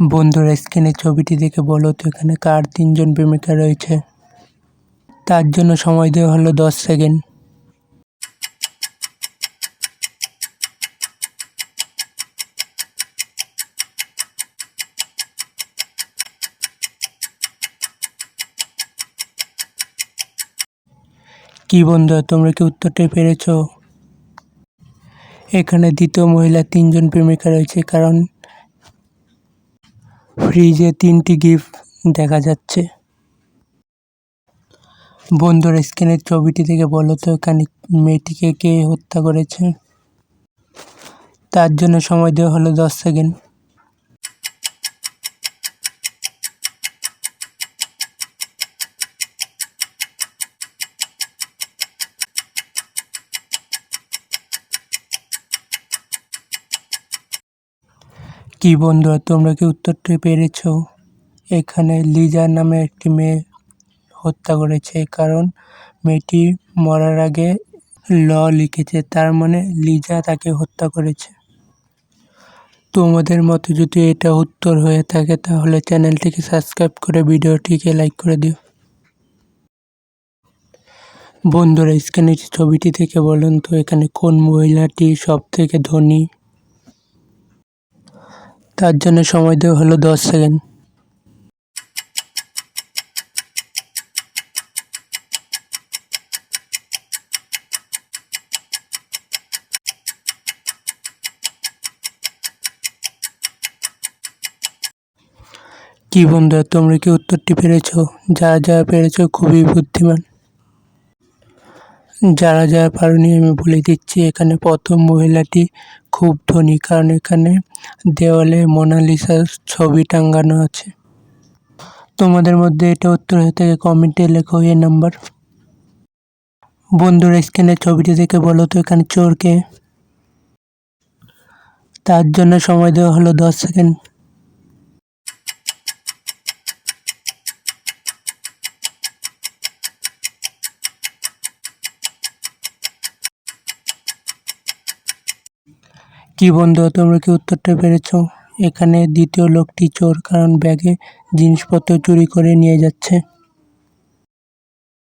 বন্ধুরা স্ক্রিনে ছবিটি দেখে বলো তো এখানে কার তিনজন প্রেমিকা রয়েছে। তার জন্য সময় দেওয়া হলো দশ সেকেন্ড। কি বন্ধুরা তোমরা কি উত্তরটাই পেরেছ? এখানে দ্বিতীয় মহিলা তিনজন প্রেমিকা রয়েছে, কারণ ফ্রিজে তিনটি গিফট দেখা যাচ্ছে। বন্ধুর স্ক্রিনের ছবিটি থেকে বলো তো, এখানে মেয়েটিকে কে হত্যা করেছে? তার জন্য সময় দেওয়া হলো দশ সেকেন্ড। কি বন্ধুরা, তোমরা কি উত্তরটি পেরেছ? এখানে লিজা নামে একটি মেয়ে হত্যা করেছে, কারণ মেয়েটি মরার আগে ল লিখেছে, তার মানে লিজা তাকে হত্যা করেছে। তোমাদের মতো যদি এটা উত্তর হয়ে থাকে, তাহলে চ্যানেলটিকে সাবস্ক্রাইব করে ভিডিওটিকে লাইক করে দিও। বন্ধুরা স্ক্রিনে ছবিটি থেকে বলুন তো, এখানে কোন মহিলাটি সব থেকে ধনী? তার জন্য সময় দেওয়া হলো দশ সেকেন্ড। কি বন্ধুরা তোমরা কি উত্তরটি পেরেছ? যারা যারা পেরেছ খুবই বুদ্ধিমান। যারা যারা পারোনি, আমি বলে দিচ্ছি, এখানে প্রথম মহিলাটি খুব ধনী, কারণ এখানে দেওয়ালে মোনালিসার ছবি টাঙ্গানো আছে। তোমাদের মধ্যে এটা উত্তর হয়ে থাকে কমেন্টে লেখো এ নাম্বার। বন্ধুরা স্ক্যানের ছবিটি দেখে বলো তো এখানে চোরকে। তার জন্য সময় দেওয়া হলো দশ সেকেন্ড। কি বন্ধু, তোমরা কি উত্তরটা পেরেছ? এখানে দ্বিতীয় লোকটি চোর, কারণ ব্যাগে জিনিসপত্র চুরি করে নিয়ে যাচ্ছে।